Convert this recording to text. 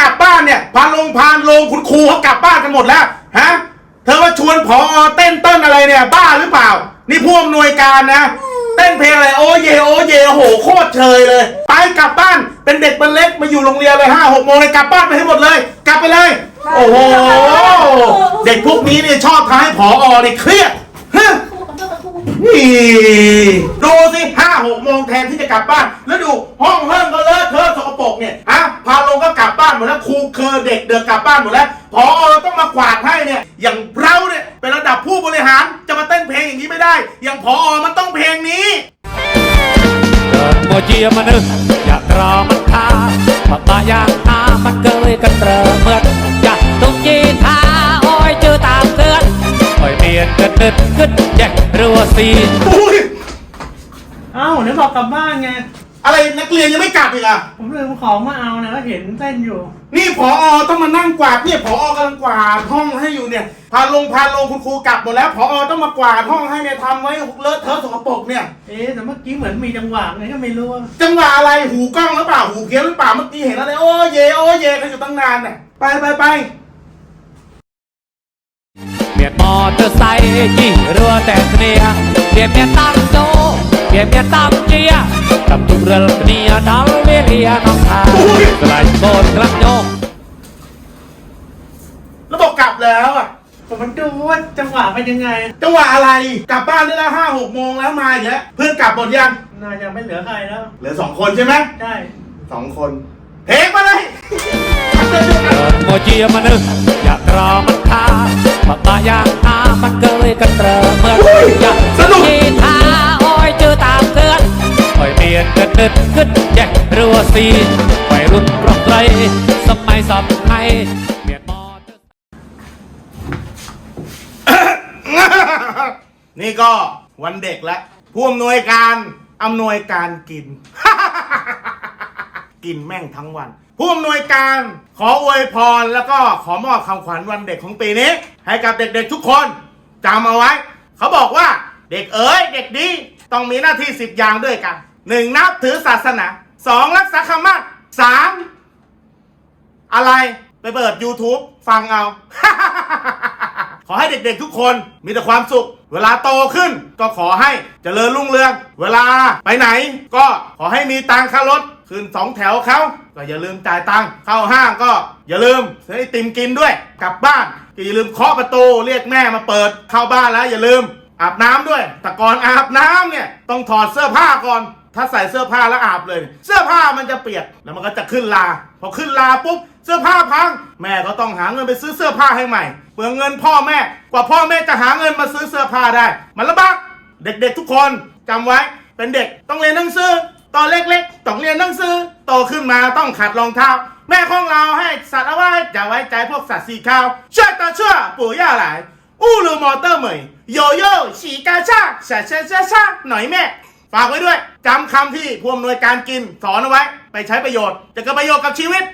กลับบ้านเนี่ยพานลงพานลงคุณครูเขากลับบ้านกันหมดแล้วฮะเธอมาชวนพอเต้นเต้นอะไรเนี่ย บ้าหรือเปล่า นี่ผู้อำนวยการนะ เต้นเพลงอะไรโอเยโอเยโอ้โหโคตรเชยเลย ไปกลับบ้านเป็นเด็กเป็นเล็กมาอยู่โรงเรียนเลยห้าหกโมงเลยกลับบ้านไปให้หมดเลย กลับไปเลย โอ้โหเด็กพวกนี้เนี่ยชอบทำให้ผอเนี่ยเครียดฮะนี่ดูสิห้าหกโมงแทนที่จะกลับบ้าน แล้วดูห้องเฮิ่งก็เลอะเทอะสกปรกเนี่ยฮะ พาลงก็กลับบ้านหมดแล้วครูเคอเด็กเดินกลับบ้านหมดแล้วพอต้องมากวาดให้เนี่ยอย่างเราเนี่ยเป็นระดับผู้บริหารจะมาเต้นเพลงอย่างนี้ไม่ได้ อย่างพอมันต้องเพลงนี้เกิดโมเจียมานึกอยากรอมันทาพอตาอยากหามันเกยกันเตอเมื่ออยากตุ้งจีทาโอ้ยเจอตามเตือนโอ้ยเมียนกันนึดขึ้นแยกรัวซีอุ้ยเอ้าเดี๋ยวบอกกลับบ้านไง อะไรนักเรียนยังไม่กลับอีกอะ ผมลืมของมาเอานะก็เห็นเต้นอยู่ นี่พอต้องมานั่งกวาดเนี่ยพอกำลังกวาดห้องให้อยู่เนี่ย พาลงพาลงคุณครูกลับหมดแล้วพอต้องมากวาดห้องให้เนี่ยทำไว้เลอะเทอะสกปรกเนี่ย เอ๊ะแต่เมื่อกี้เหมือนมีจังหวะไงก็ไม่รู้อะจังหวะอะไรหูกล้องหรือเปล่าหูเพี้ยนหรือเปล่าเมื่อกี้เห็นอะไรโอ้เยโอ้เยกันอยู่ตั้งนานเนี่ยไปไปไปเมียนมอเตอร์ไซค์ยี่รัวแต่เนียเมียนเมียนตั้งโตเมียนเมียนตั้งเจีย กับทุกเรื่องเนียดัลเวเรียน้องทางกลายโบนกลับโยงแล้วบอกกลับแล้วอะผมมันดูว่าจังหวะเป็นยังไง จังหวะอะไร กลับบ้านได้แล้วห้าหกโมงแล้วมาอีกแล้วเพื่อนกลับหมดยังน่าจะไม่เหลือใครแล้ว เหลือสองคนใช่ไหมใช่สองคนเพลงมาเลยโมจีมานึกอยากรอมันทาพอตาอยากหามันเกยกันเตอเมื่ออยาก ดขึ้นแยกรัวซีวัยรุ่นกรองไกลสมัยสับไทยเมียนมอเตอร์นี่ก็วันเด็กแล้วผู้อำนวยการอำนวยการกิน กินแม่งทั้งวัน ผู้อำนวยการขออวยพรแล้วก็ขอมอบคำขวัญวันเด็กของปีนี้ ให้กับเด็กๆทุกคนจำเอาไว้ เขาบอกว่าเด็กเอ๋ยเด็กดีต้องมีหน้าที่สิบอย่างด้วยกัน หนึ่งนับถือศาสนาสองรักษาคำมั่นสามอะไรไปเปิด YouTube ฟังเอา ขอให้เด็กๆทุกคนมีแต่ความสุข เวลาโตขึ้นก็ขอให้เจริญรุ่งเรือง เวลาไปไหน ก็ขอให้มีตังค่ารถขึ้นสองแถวเขาก็อย่าลืมจ่ายตังค์เข้าห้างก็อย่าลืมซื้อไอติมกินด้วย กลับบ้านก็อย่าลืมเคาะประตูเรียกแม่มาเปิดเข้าบ้านแล้วอย่าลืมอาบน้ำด้วย แต่ก่อนอาบน้ำเนี่ยต้องถอดเสื้อผ้าก่อน ถ้าใส่เสื้อผ้าแล้วอาบเลย เสื้อผ้ามันจะเปียกแล้วมันก็จะขึ้นลา พอขึ้นลาปุ๊บเสื้อผ้าพัง แม่ก็ต้องหาเงินไปซื้อเสื้อผ้าให้ใหม่เปลืองเงินพ่อแม่ กว่าพ่อแม่จะหาเงินมาซื้อเสื้อผ้าได้ มันลำบากเด็กๆทุกคนจำไว้เป็นเด็กต้องเรียนหนังสือตอนเล็กๆต้องเรียนหนังสือโตขึ้นมาต้องขัดรองเท้า แม่ของเราให้สัตว์เอาไว้อย่าไว้ใจพวกสัตว์สีขาวช่วยตาช่วยปู่ย่าหลายอู้ลูมอเตอร์เหมยโยโย่ฉีกาชาชาชาชาชาหน่อยแม่ ฝากไว้ด้วยจำคำที่ผู้อำนวยการกินสอนเอาไว้ ไปใช้ประโยชน์ จะเกิดประโยชน์กับชีวิต